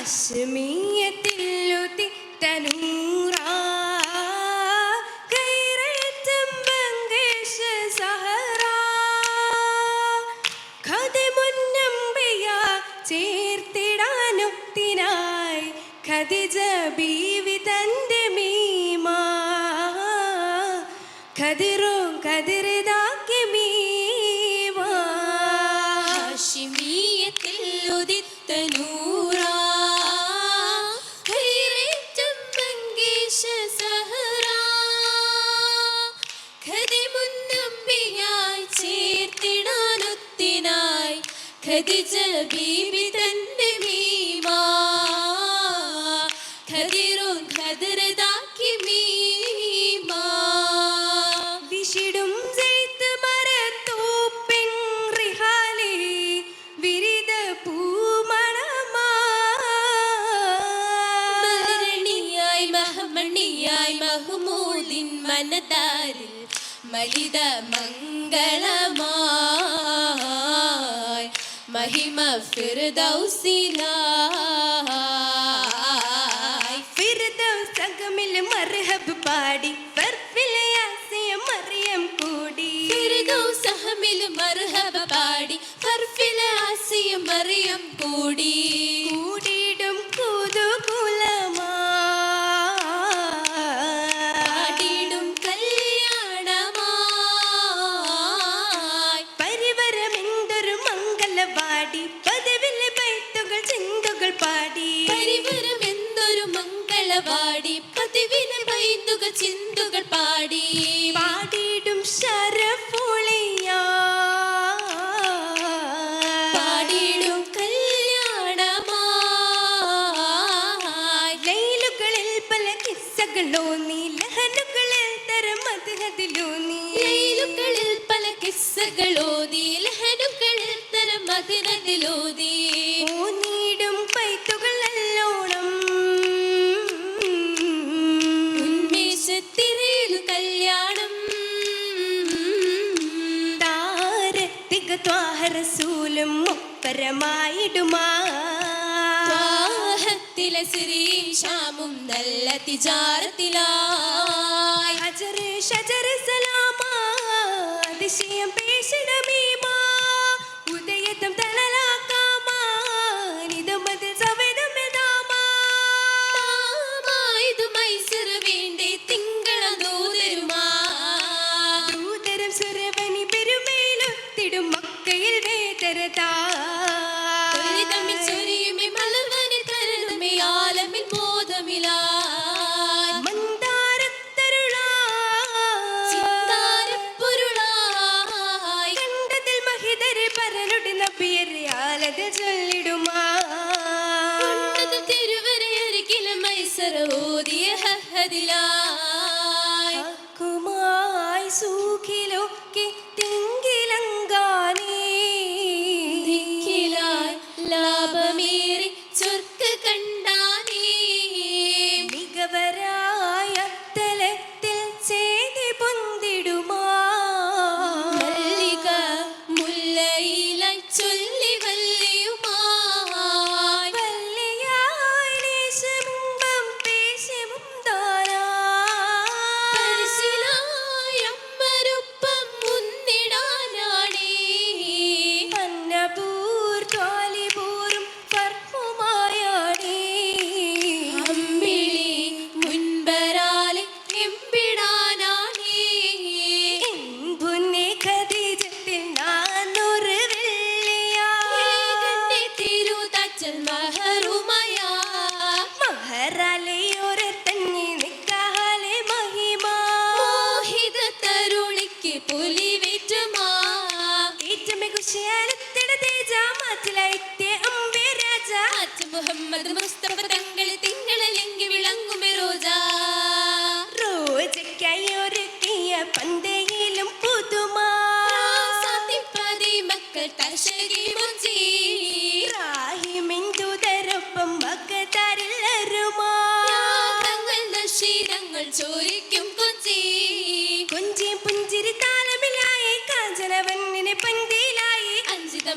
ഹശ്മിയത്തില്ലുതി Tanura. ചേർത്തിടാനൊത്തിനായി ഖതിജ ബീവി തന്റെ മീമാ. ഖതിറും ഖദിജ ബീബി തന്റെ മീമാ. ഖദിറും ഖദറദാക്കി മീമാ. വിഷിടും ജയ്ത്ത് മരത്തൂപ്പിൻ റിഹാലി വിരിത പൂമണമായി മഹമണിയായി മഹ്മൂദിൻ മനതാരിൽ മലിത മംഗളമാ. महिमा फिर दौसिला വിടുമാഹത്തിലെ ശ്രീശാമും നല്ല തിജാരത്തിലായി. ഹജറ് ഷജർ സലാമ. അതിശയം പേശണമേ മാ ഉദയത്തും തരതാ Adila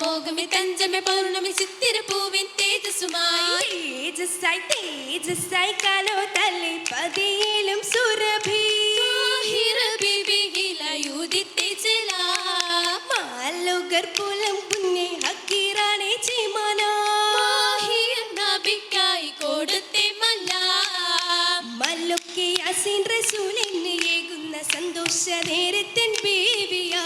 മോഹമി തഞ്ചമ പൗർണമി ചിത്തിര പൂവിൻ തേജസ്സുമായി. തേജസ്സായി തേജസ്സായി കാലോ തലേ പതിയേലും സുരഭി. സന്തോഷ നേരത്തിൻ ബേബിയാ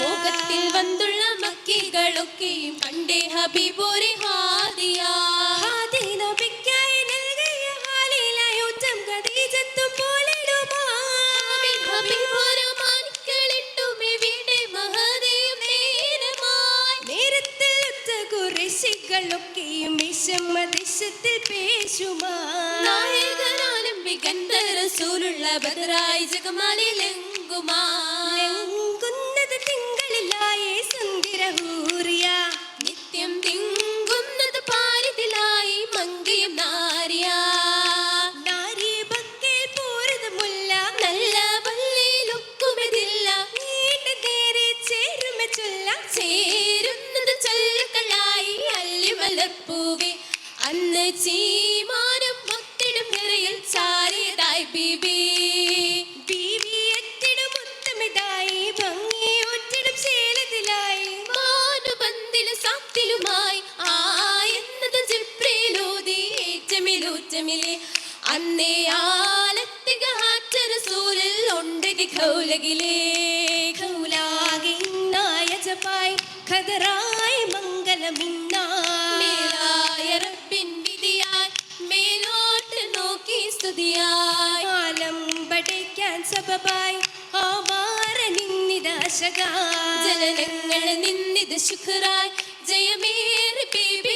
മുഖത്തിൽ വന്നുള്ള മക്കികളൊക്കെയും കണ്ടേ ഹബീബോരെ ഹാദിയാ ഹാദി നബിക്കായി നൽകിയ ഹാലിലായോറ്റം ഖദീജത്തും. ഹബീബോരെ മഹദിയും നേരമായി നേരത്തിൽ. നായകനാലും റസൂലുള്ള ബദറായി ചീമാനം മത്തിടും നിറയിൽ ചാരിയതായി ബീബി. അന്നേ ആലത്തിക ഉണ്ടെങ്കിൽ കൗലകിലേ സബബായി ആവാര നിന്നിദാശക ജനനങ്ങൾ നിന്നിത് ശുക്രായി. ജയമേറി ബീബി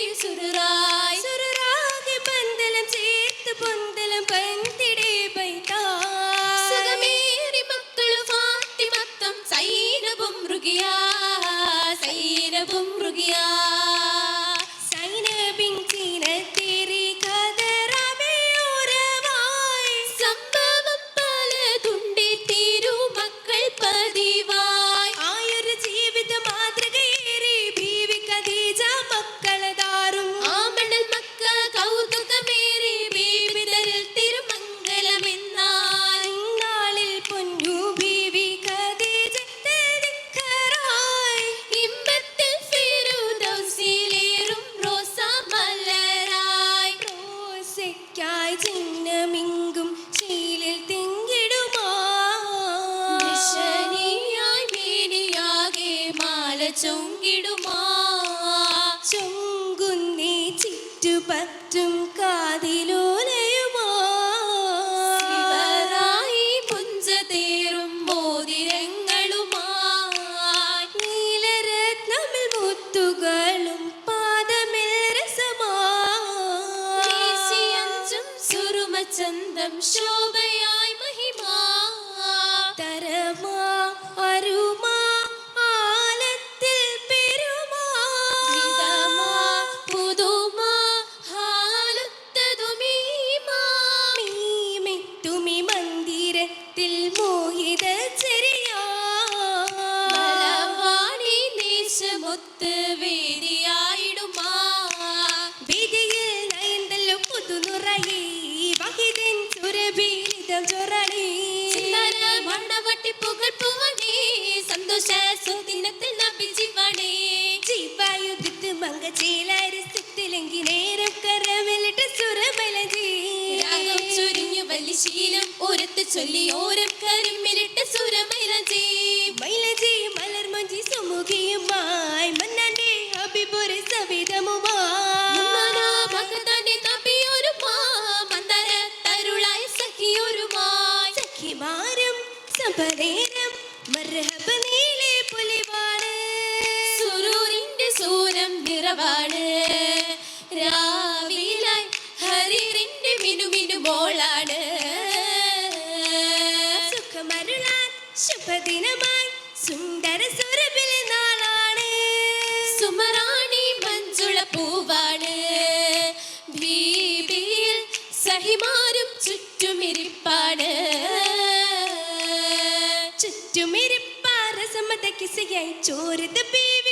ചൊങ്കിടുമാ. ചൊങ്കുന്നേ നീലരത്നമിൽ മുത്തുകളും രസമാ. സുറുമചന്തം ശോഭയായി സുരമലജി രാഗം ചൊല്ലി ശുഭദിനമായി സുന്ദര സുരബിൽ നാളാണ്. സുമറാണി മഞ്ജുള പൂവാണ്. ഭീതിയിൽ സഹിമാരും ചുറ്റുമിരിപ്പാണ്. ചുറ്റുമിരിപ്പാറ സമ്മതക്കിസയായി ചോരത ബീവികൾ സഹബത്തിൻ